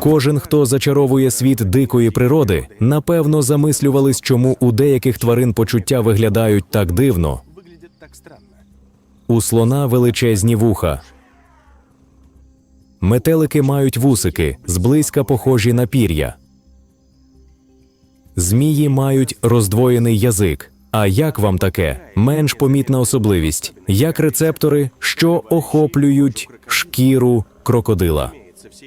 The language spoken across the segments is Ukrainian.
Кожен, хто зачаровує світ дикої природи, напевно замислювались, чому у деяких тварин почуття виглядають так дивно. У слона величезні вуха. Метелики мають вусики, зблизька похожі на пір'я. Змії мають роздвоєний язик. А як вам таке? Менш помітна особливість, як рецептори, що охоплюють шкіру крокодила.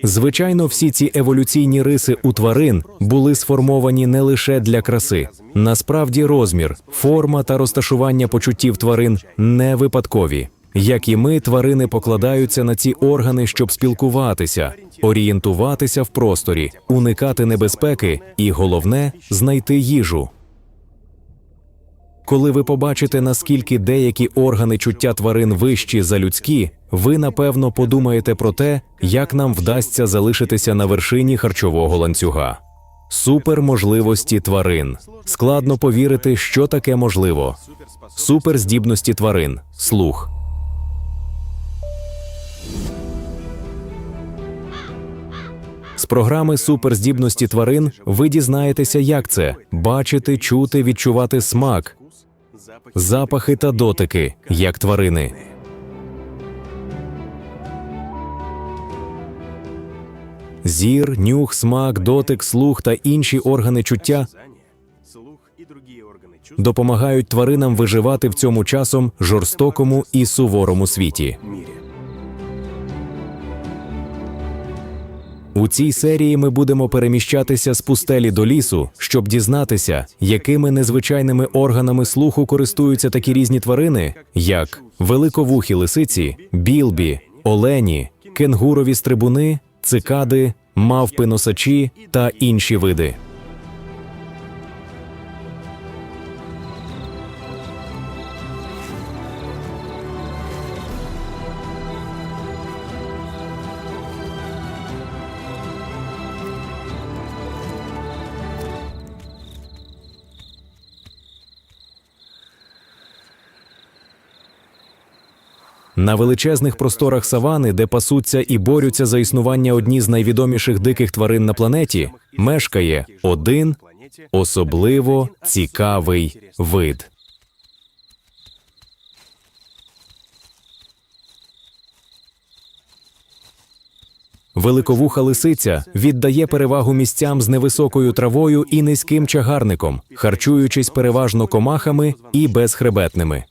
Звичайно, всі ці еволюційні риси у тварин були сформовані не лише для краси. Насправді, розмір, форма та розташування почуттів тварин не випадкові. Як і ми, тварини покладаються на ці органи, щоб спілкуватися, орієнтуватися в просторі, уникати небезпеки і, головне, знайти їжу. Коли ви побачите, наскільки деякі органи чуття тварин вищі за людські, ви напевно подумаєте про те, як нам вдасться залишитися на вершині харчового ланцюга. Суперможливості тварин. Складно повірити, що таке можливо. Суперздібності тварин. Слух. З програми суперздібності тварин ви дізнаєтеся, як це бачити, чути, відчувати смак, запахи та дотики, як тварини. Зір, нюх, смак, дотик, слух та інші органи чуття допомагають тваринам виживати в цьому часом жорстокому і суворому світі. У цій серії ми будемо переміщатися з пустелі до лісу, щоб дізнатися, якими незвичайними органами слуху користуються такі різні тварини, як великовухі лисиці, білбі, олені, кенгурові стрибуни, цикади, мавпи носачі та інші види. На величезних просторах савани, де пасуться і борються за існування одні з найвідоміших диких тварин на планеті, мешкає один особливо цікавий вид. Великовуха лисиця віддає перевагу місцям з невисокою травою і низьким чагарником, харчуючись переважно комахами і безхребетними.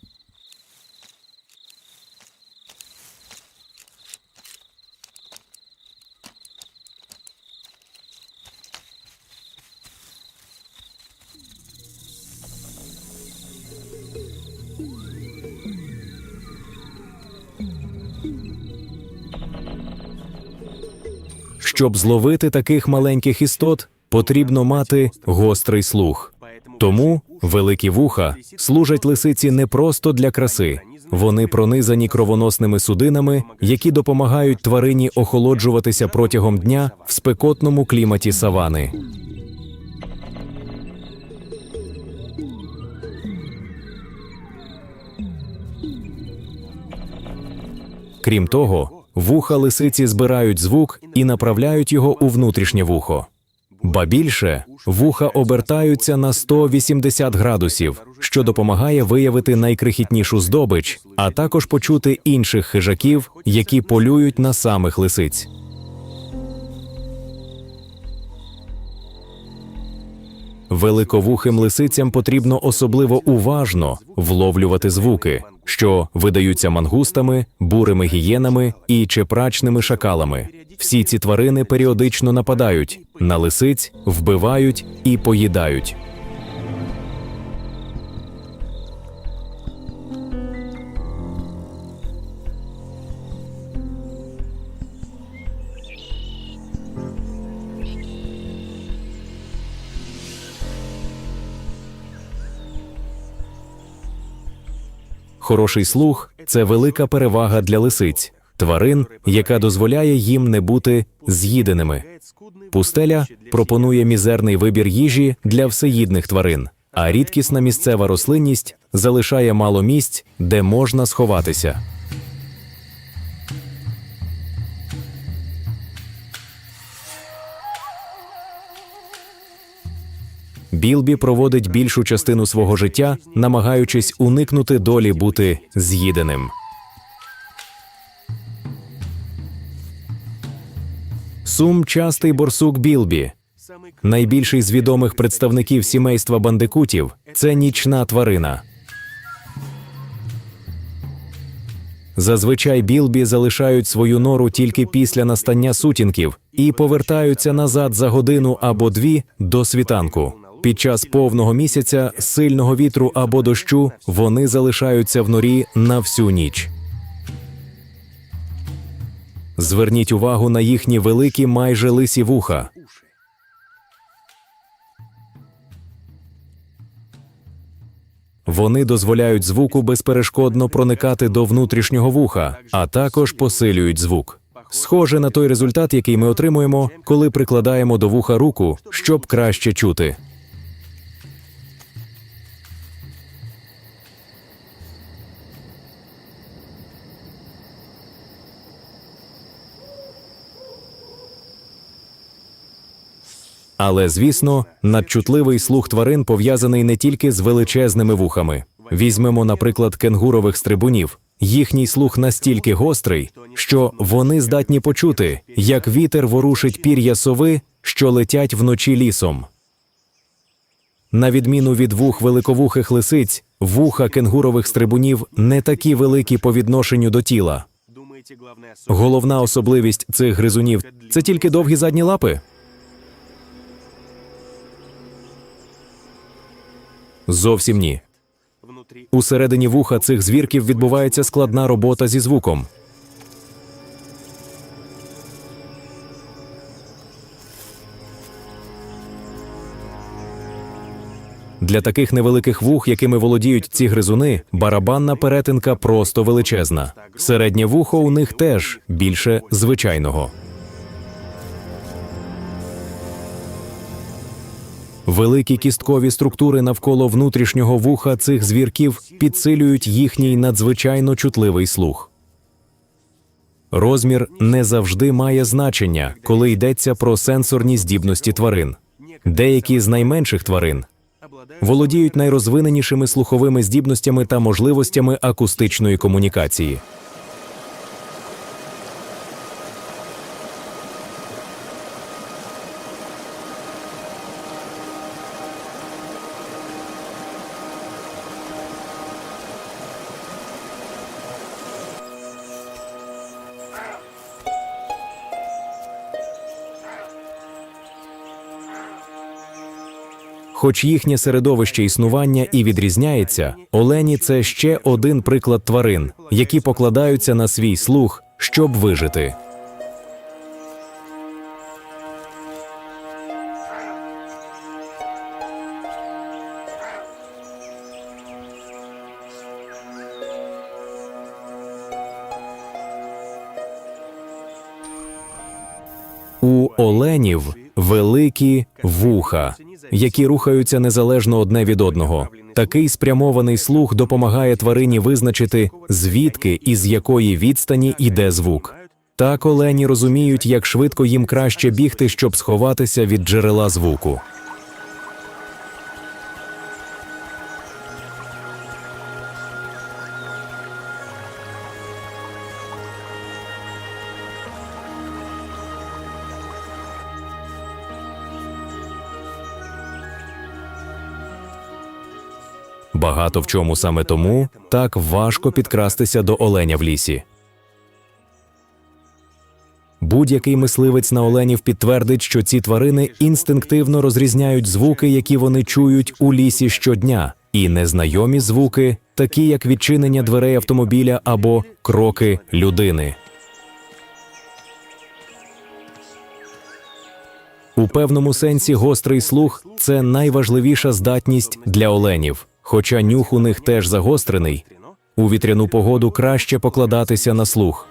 Щоб зловити таких маленьких істот, потрібно мати гострий слух. Тому великі вуха служать лисиці не просто для краси. Вони пронизані кровоносними судинами, які допомагають тварині охолоджуватися протягом дня в спекотному кліматі савани. Крім того, вуха лисиці збирають звук і направляють його у внутрішнє вухо. Ба більше вуха обертаються на 180 градусів, що допомагає виявити найкрихітнішу здобич, а також почути інших хижаків, які полюють на самих лисиць. Великовухим лисицям потрібно особливо уважно вловлювати звуки, що видаються мангустами, бурими гієнами і чепрачними шакалами. Всі ці тварини періодично нападають на лисиць, вбивають і поїдають. Хороший слух це велика перевага для лисиць, тварин, яка дозволяє їм не бути з'їденими. Пустеля пропонує мізерний вибір їжі для всеїдних тварин, а рідкісна місцева рослинність залишає мало місць, де можна сховатися. Білбі проводить більшу частину свого життя, намагаючись уникнути долі бути з'їденим. Сум частий борсук Білбі. Найбільший з відомих представників сімейства бандикутів це нічна тварина. Зазвичай білбі залишають свою нору тільки після настання сутінків і повертаються назад за годину або дві до світанку. Під час повного місяця, сильного вітру або дощу вони залишаються в норі на всю ніч. Зверніть увагу на їхні великі майже лисі вуха. Вони дозволяють звуку безперешкодно проникати до внутрішнього вуха, а також посилюють звук. Схоже на той результат, який ми отримуємо, коли прикладаємо до вуха руку, щоб краще чути. Але звісно, надчутливий слух тварин пов'язаний не тільки з величезними вухами. Візьмемо, наприклад, кенгурових стрибунів. Їхній слух настільки гострий, що вони здатні почути, як вітер ворушить пір'я сови, що летять вночі лісом. На відміну від вух великовухих лисиць, вуха кенгурових стрибунів не такі великі по відношенню до тіла. Головна особливість цих гризунів це тільки довгі задні лапи. Зовсім ні. Усередині вуха цих звірків відбувається складна робота зі звуком. Для таких невеликих вух, якими володіють ці гризуни, барабанна перетинка просто величезна. Середнє вухо у них теж більше звичайного. Великі кісткові структури навколо внутрішнього вуха цих звірків підсилюють їхній надзвичайно чутливий слух. Розмір не завжди має значення, коли йдеться про сенсорні здібності тварин. Деякі з найменших тварин володіють найрозвиненішими слуховими здібностями та можливостями акустичної комунікації. Хоч їхнє середовище існування і відрізняється, олені це ще один приклад тварин, які покладаються на свій слух, щоб вижити. У оленів великі вуха, які рухаються незалежно одне від одного. Такий спрямований слух допомагає тварині визначити, звідки і з якої відстані йде звук. Так олені розуміють, як швидко їм краще бігти, щоб сховатися від джерела звуку. Багато в чому саме тому так важко підкрастися до оленя в лісі. Будь-який мисливець на оленів підтвердить, що ці тварини інстинктивно розрізняють звуки, які вони чують у лісі щодня, і незнайомі звуки, такі як відчинення дверей автомобіля або кроки людини. У певному сенсі гострий слух це найважливіша здатність для оленів. Хоча нюх у них теж загострений, у вітряну погоду краще покладатися на слух.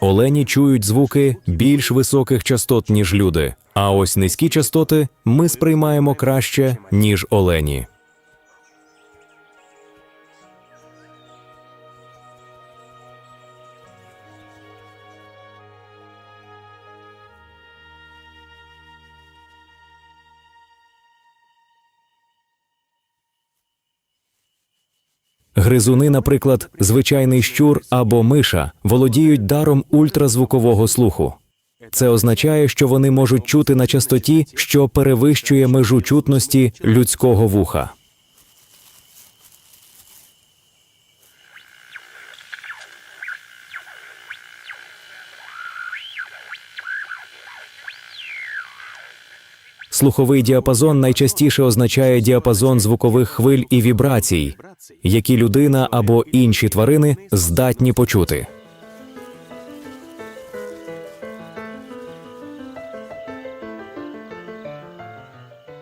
Олені чують звуки більш високих частот, ніж люди. А ось низькі частоти ми сприймаємо краще, ніж олені. Гризуни, наприклад, звичайний щур або миша, володіють даром ультразвукового слуху. Це означає, що вони можуть чути на частоті, що перевищує межу чутності людського вуха. Слуховий діапазон найчастіше означає діапазон звукових хвиль і вібрацій, які людина або інші тварини здатні почути.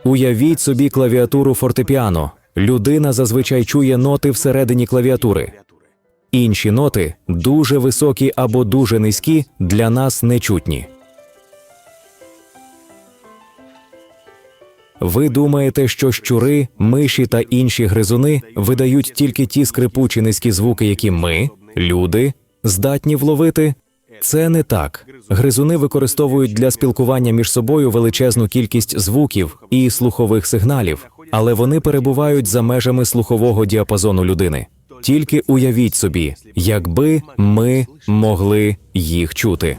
Уявіть собі клавіатуру фортепіано. Людина зазвичай чує ноти всередині клавіатури. Інші ноти, дуже високі або дуже низькі, для нас нечутні. Ви думаєте, що щури, миші та інші гризуни видають тільки ті скрипучі низькі звуки, які ми, люди, здатні вловити? Це не так. Гризуни використовують для спілкування між собою величезну кількість звуків і слухових сигналів, але вони перебувають за межами слухового діапазону людини. Тільки уявіть собі, якби ми могли їх чути.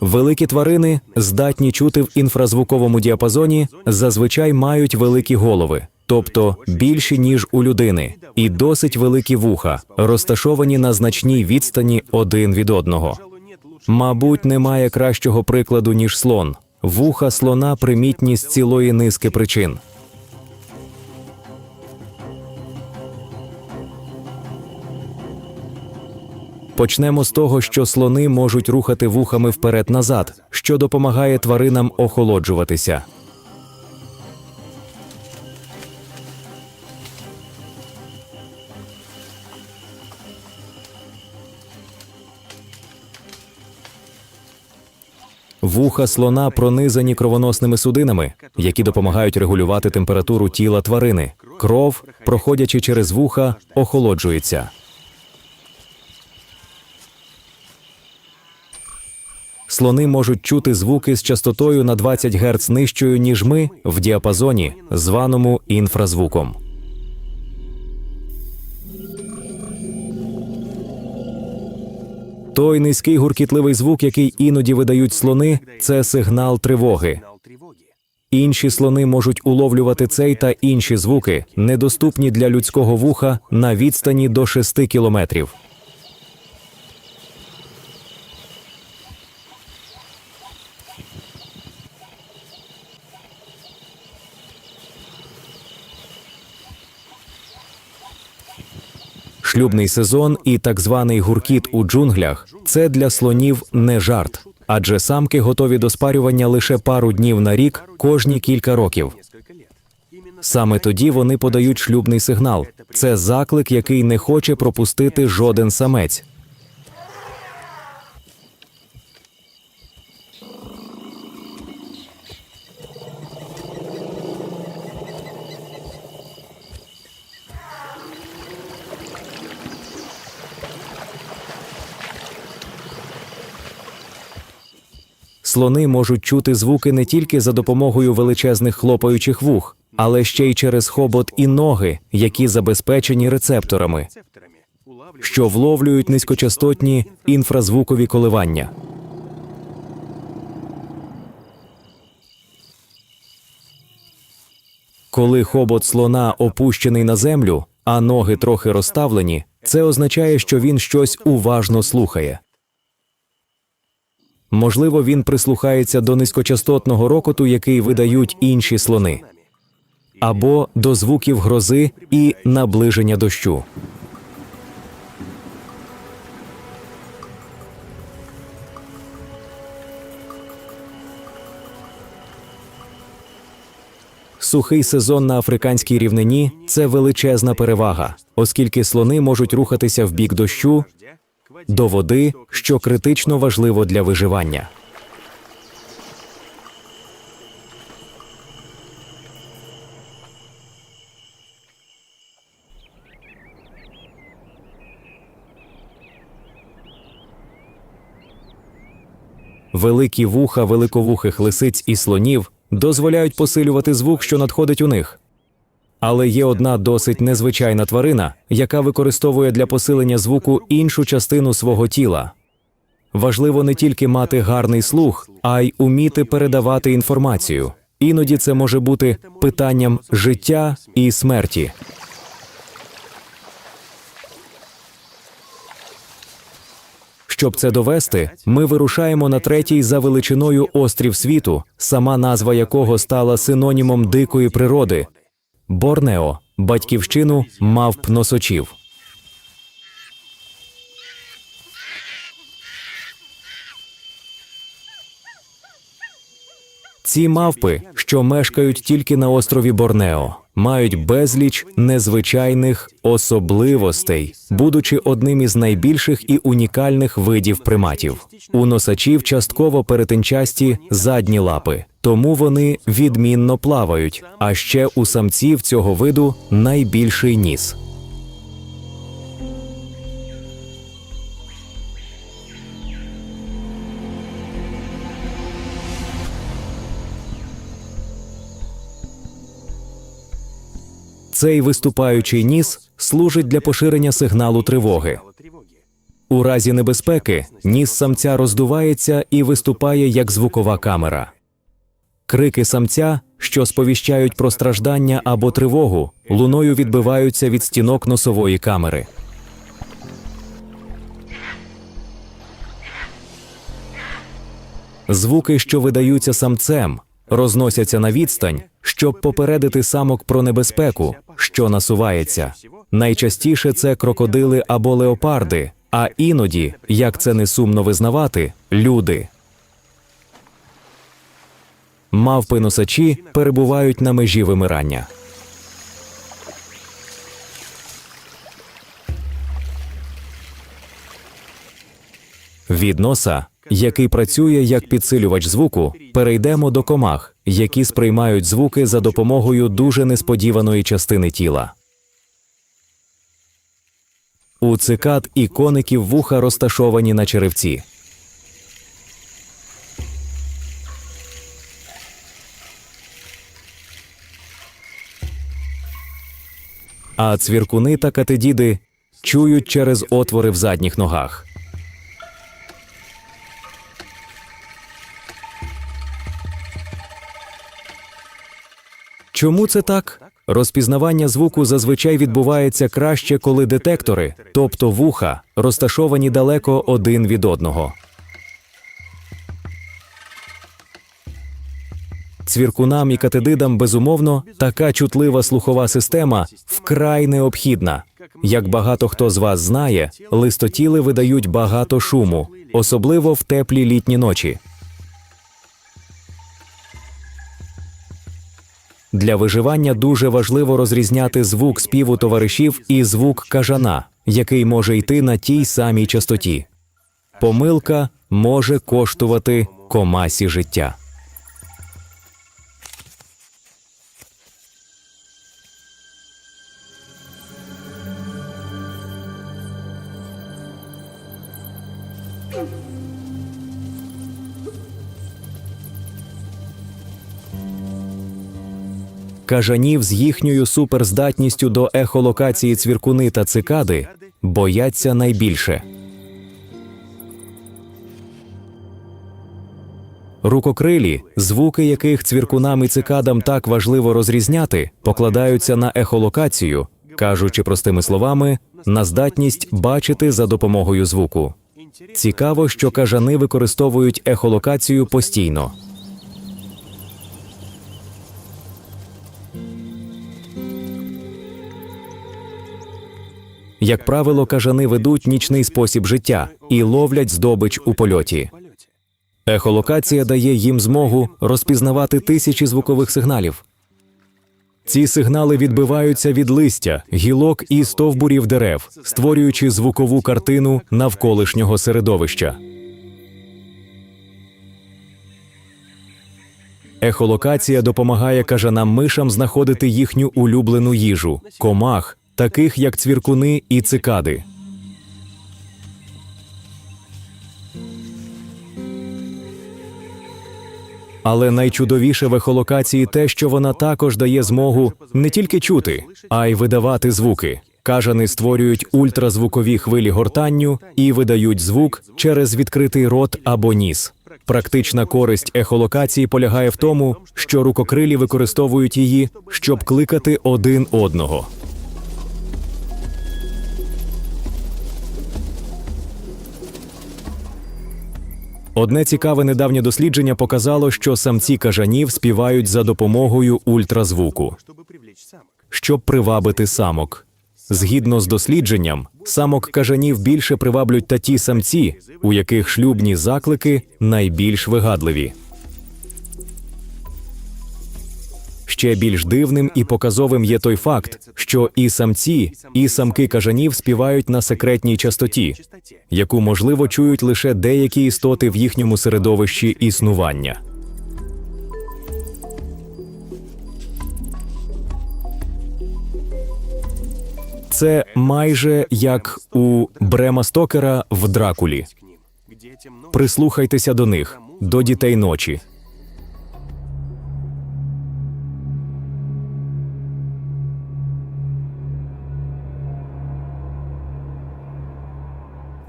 Великі тварини, здатні чути в інфразвуковому діапазоні, зазвичай мають великі голови, тобто більші ніж у людини, і досить великі вуха, розташовані на значній відстані один від одного. Мабуть, немає кращого прикладу ніж слон. Вуха слона примітні з цілої низки причин. Почнемо з того, що слони можуть рухати вухами вперед-назад, що допомагає тваринам охолоджуватися. Вуха слона пронизані кровоносними судинами, які допомагають регулювати температуру тіла тварини. Кров, проходячи через вуха, охолоджується. Слони можуть чути звуки з частотою на 20 Гц нижчою, ніж ми в діапазоні, званому інфразвуком. Той низький гуркітливий звук, який іноді видають слони, це сигнал тривоги. Інші слони можуть уловлювати цей та інші звуки, недоступні для людського вуха на відстані до 6 кілометрів. Шлюбний сезон і так званий гуркіт у джунглях це для слонів не жарт, адже самки готові до спарювання лише пару днів на рік кожні кілька років. Саме тоді вони подають шлюбний сигнал. Це заклик, який не хоче пропустити жоден самець. Слони можуть чути звуки не тільки за допомогою величезних хлопаючих вух, але ще й через хобот і ноги, які забезпечені рецепторами, що вловлюють низькочастотні інфразвукові коливання. Коли хобот слона опущений на землю, а ноги трохи розставлені, це означає, що він щось уважно слухає. Можливо, він прислухається до низькочастотного рокоту, який видають інші слони, або до звуків грози і наближення дощу. сухий сезон на африканській рівнині це величезна перевага, оскільки слони можуть рухатися в бік дощу до води, що критично важливо для виживання. Великі вуха великовухих лисиць і слонів дозволяють посилювати звук, що надходить у них. Але є одна досить незвичайна тварина, яка використовує для посилення звуку іншу частину свого тіла. Важливо не тільки мати гарний слух, а й уміти передавати інформацію. Іноді це може бути питанням життя і смерті. Щоб це довести, ми вирушаємо на третій за величиною острів світу, сама назва якого стала синонімом дикої природи Борнео, батьківщину мавп носочів. Ці мавпи, що мешкають тільки на острові Борнео, мають безліч незвичайних особливостей, будучи одним із найбільших і унікальних видів приматів. У носачів частково перетинчасті задні лапи, тому вони відмінно плавають. А ще у самців цього виду найбільший ніс. Цей виступаючий ніс служить для поширення сигналу тривоги. У разі небезпеки ніс самця роздувається і виступає як звукова камера. Крики самця, що сповіщають про страждання або тривогу, луною відбиваються від стінок носової камери. Звуки, що видаються самцем, розносяться на відстань, щоб попередити самок про небезпеку, що насувається. Найчастіше це крокодили або леопарди, а іноді, як це не сумно визнавати, люди. Мавпи носачі перебувають на межі вимирання. Від носа, який працює як підсилювач звуку, перейдемо до комах, які сприймають звуки за допомогою дуже несподіваної частини тіла. У цикад і коників вуха розташовані на черевці. А цвіркуни та катедіди чують через отвори в задніх ногах. Чому це так? Розпізнавання звуку зазвичай відбувається краще, коли детектори, тобто вуха, розташовані далеко один від одного. Цвіркунам і катедидам, безумовно, така чутлива слухова система вкрай необхідна. Як багато хто з вас знає, листотіли видають багато шуму, особливо в теплі літні ночі. Для виживання дуже важливо розрізняти звук співу товаришів і звук кажана, який може йти на тій самій частоті. Помилка може коштувати комасі життя. Кажанів з їхньою суперздатністю до ехолокації цвіркуни та цикади бояться найбільше. Рукокрилі, звуки яких цвіркунам і цикадам так важливо розрізняти, покладаються на ехолокацію, кажучи простими словами, на здатність бачити за допомогою звуку. Цікаво, що кажани використовують ехолокацію постійно. Як правило, кажани ведуть нічний спосіб життя і ловлять здобич у польоті. Ехолокація дає їм змогу розпізнавати тисячі звукових сигналів. Ці сигнали відбиваються від листя, гілок і стовбурів дерев, створюючи звукову картину навколишнього середовища. Ехолокація допомагає кажанам мишам знаходити їхню улюблену їжу комах, таких як цвіркуни і цикади. Але найчудовіше в ехолокації те, що вона також дає змогу не тільки чути, а й видавати звуки. Кажани створюють ультразвукові хвилі гортанню і видають звук через відкритий рот або ніс. Практична користь ехолокації полягає в тому, що рукокрилі використовують її, щоб кликати один одного. Одне цікаве недавнє дослідження показало, що самці кажанів співають за допомогою ультразвуку, щоб привабити самок. Згідно з дослідженням, самок кажанів більше приваблюють та ті самці, у яких шлюбні заклики найбільш вигадливі. Ще більш дивним і показовим є той факт, що і самці, і самки кажанів співають на секретній частоті, яку можливо чують лише деякі істоти в їхньому середовищі існування. Це майже як у Брема Стокера в Дракулі. Прислухайтеся до них, до дітей ночі.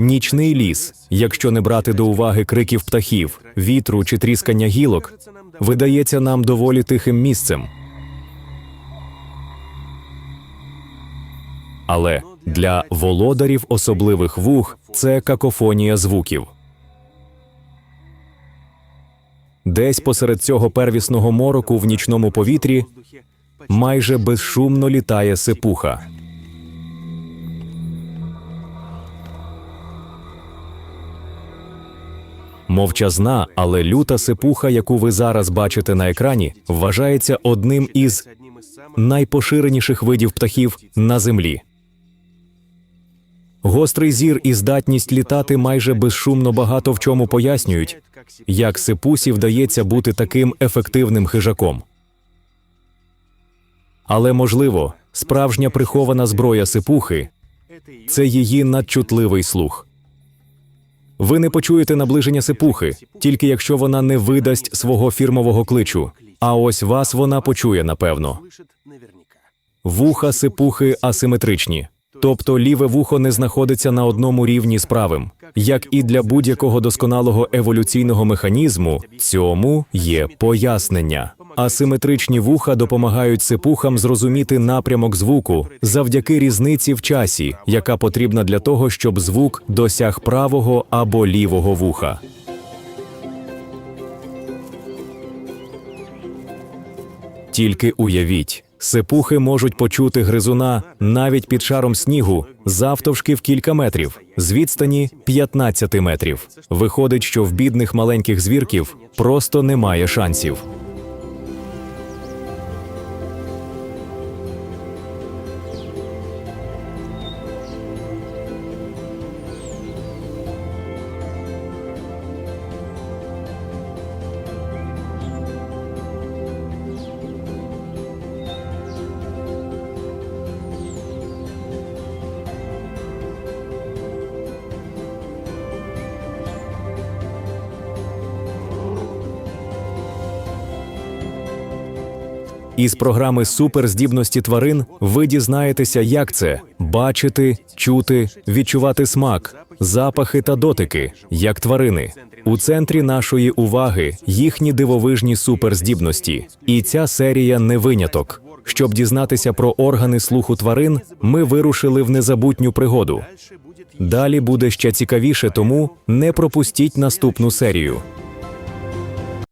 Нічний ліс, якщо не брати до уваги криків птахів, вітру чи тріскання гілок, видається нам доволі тихим місцем. Але для володарів особливих вух це какофонія звуків. Десь посеред цього первісного мороку в нічному повітрі майже безшумно літає сипуха. Мовчазна, але люта сипуха, яку ви зараз бачите на екрані, вважається одним із найпоширеніших видів птахів на землі. Гострий зір і здатність літати майже безшумно багато в чому пояснюють, як сипусі вдається бути таким ефективним хижаком. Але можливо, справжня прихована зброя сипухи це її надчутливий слух. Ви не почуєте наближення сипухи, тільки якщо вона не видасть свого фірмового кличу. А ось вас вона почує, напевно. Вуха сипухи асиметричні, тобто ліве вухо не знаходиться на одному рівні з правим. Як і для будь-якого досконалого еволюційного механізму, цьому є пояснення. Асиметричні вуха допомагають сипухам зрозуміти напрямок звуку завдяки різниці в часі, яка потрібна для того, щоб звук досяг правого або лівого вуха. Тільки уявіть, сипухи можуть почути гризуна навіть під шаром снігу завтовшки в кілька метрів, з відстані 15 метрів. Виходить, що в бідних маленьких звірків просто немає шансів. Із програми Суперздібності тварин ви дізнаєтеся, як це бачити, чути, відчувати смак, запахи та дотики, як тварини. У центрі нашої уваги їхні дивовижні суперздібності. І ця серія не виняток. Щоб дізнатися про органи слуху тварин, ми вирушили в незабутню пригоду. Далі буде ще цікавіше, тому не пропустіть наступну серію.